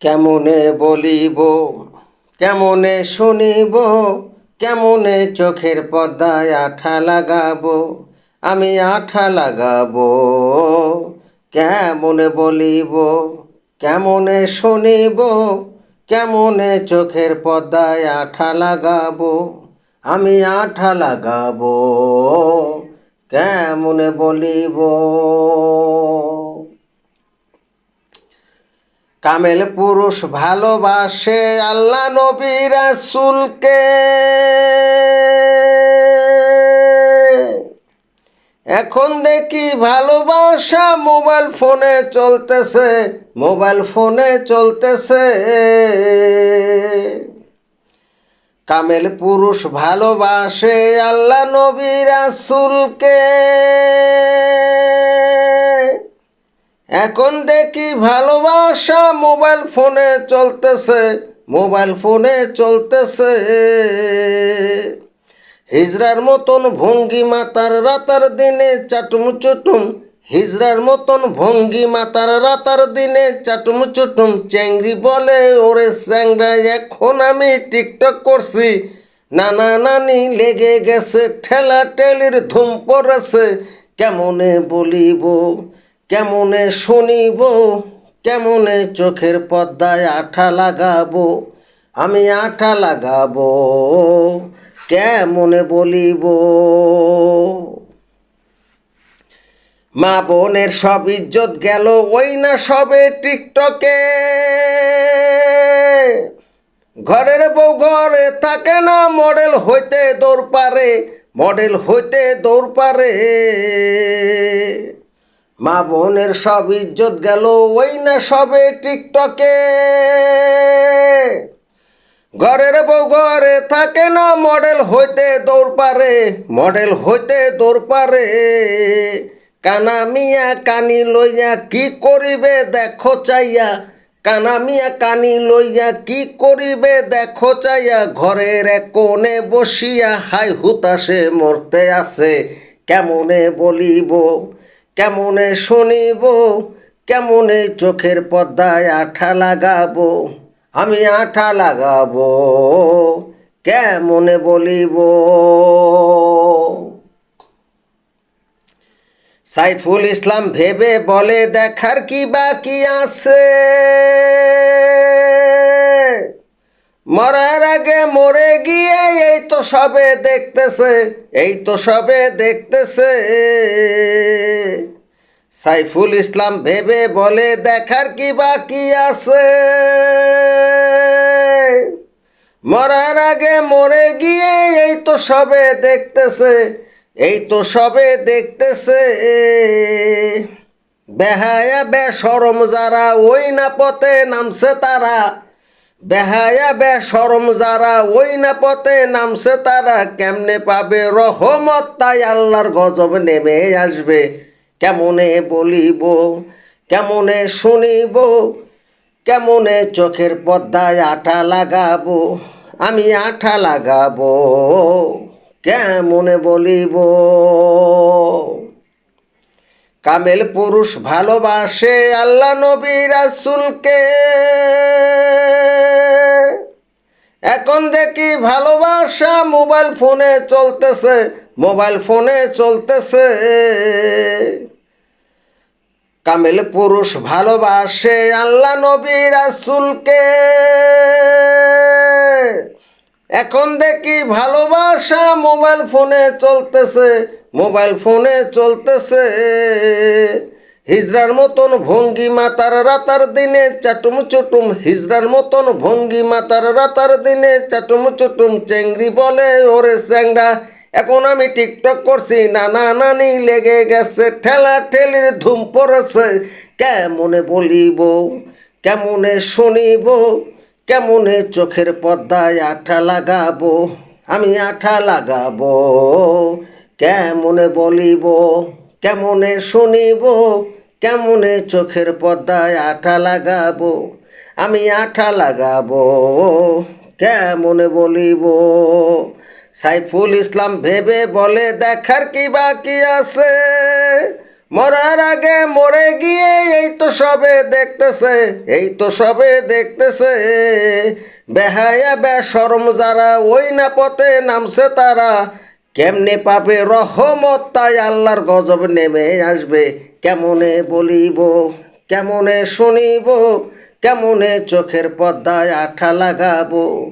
কেমনে বলিব? কেমনে শুনিব? কেমনে চোখের পর্দায় আঠা লাগাবো? আমি আঠা লাগাবো। কেমনে বলিব? কেমনে শুনিব? কেমনে চোখের পর্দায় আঠা লাগাবো? আমি আঠা লাগাবো। কেমনে বলিব? কামেল পুরুষ ভালোবাসে আল্লাহ নবী রাসূলকে। এখন দেখি ভালোবাসা মোবাইল ফোনে চলতেছে, মোবাইল ফোনে চলতেছে। কামেল পুরুষ ভালোবাসে আল্লাহ নবী রাসূলকে। এখন দেখি ভালোবাসা মোবাইল ফোনে চলতেছে, মোবাইল ফোনে চলতেছে। হিজরার মতন ভঙ্গি মাতার রাতার দিনে চাটুম চুটুম হিজরার মতন ভঙ্গি মাতার রাতার দিনে চাটুম চুটুম। চ্যাংরি বলে, ওরে স্যাংরা এখন আমি টিকটক করছি। নানা নানি লেগে গেছে, ঠেলা টেলির ধুম পড়েছে। কেমনে বলিব? কেমনে শুনিব? কেমনে চোখের পর্দায় আঠা লাগাবো? আমি আঠা লাগাবো। কেমনে বলিব? মা বোনের সব ইজ্জত গেল ওই না সবে টিকটকে। ঘরের বউ ঘরে থাকে না মডেল হইতে দৌড় পারে, মডেল হইতে দৌড় পারে। মা বোনের সব ইজ্জত গেল, ওই না সবে টিকটকে। ঘরের বউ ঘরে থাকে না মডেল হইতে দৌড় পারে, মডেল হইতে দৌড় পারে। কানা মিয়া কানি লইয়া কি করিবে দেখো চাইয়া, কানা মিয়া কানি লইয়া কি করিবে দেখো চাইয়া, ঘরের এক কোণে বসিয়া হাই হুতাশে মরতে আছে, কেমনে বলিব? কেমনে শুনিব? কেমনে চোখের পর্দায় আঠা লাগাবো? আমি আঠা লাগাবো, কেমনে বলিব? সাইফুল ইসলাম ভেবে বলে দেখার কি বাকি আছে? মরার আগে মরে গিয়ে এই তো সবে দেখতেছে, এই তো সবে দেখতেছে। সাইফুল ইসলাম ভেবে বলে, দেখার কি বাকি আছে? মরার আগে মরে গিয়ে এই তো সবে দেখতেছে, এই তো সবে দেখতেছে। বেহায়া বেসরম যারা, ওই না পথে নামছে তারা। বেহায়া বেসরম যারা ওই না পথে নামছে তারা কেমনে পাবে? রহমত তাই আল্লাহর গজব নেমে আসবে। কেমনে বলিব? কেমনে শুনিব? কেমনে চোখের পর্দায় আঠা লাগাবো? আমি আঠা লাগাবো। কেমনে বলিব? কামেল পুরুষ ভালোবাসে আল্লাহ নবী রাসূলকে। এখন দেখি ভালোবাসা মোবাইল ফোনে চলতেছে, মোবাইল ফোনে চলতেছে। কামেল পুরুষ ভালোবাসে আল্লাহ নবী রাসূলকে। এখন দেখি ভালোবাসা মোবাইল ফোনে চলতেছে মোবাইল ফোনে চলতেছে। হিজরার মতন ভঙ্গি মাতার রাতার দিনে, চাটুম চুটুম হিজরার মতন ভঙ্গি মাতার রাতার দিনে, চাটুম চুটুম চেংড়ি বলে, ওরে চ্যাংরা এখন আমি টিকটক করছি, নানা নানি লেগে গেছে, ঠেলা ঠেলির ধুম পড়েছে, কেমনে বলিব, কেমনে শুনিব, কেমনে চোখের পর্দায় আঠা লাগাবো, আমি আঠা লাগাবো কেমনে বলিব, কেমনে শুনিব, কেমনে চোখের পর্দায় আঠা লাগাবো, আমি আঠা লাগাবো, কেমনে বলিব? সাইফুল ইসলাম ভেবে বলে, দেখার কি বাকি আছে? মরার আগে মরে গিয়ে এই তো সবে দেখতেছে, এই তো সবে দেখতেছে। বেহায়া, বেশরম যারা, ওই না পথে নামছে তারা কেমনে পাবে রহমত? তাই আল্লাহর গজব নেমে আসবে। কেমনে বলিব? কেমনে শুনিব? কেমনে চোখের পদ্মায় আঠা লাগাবো?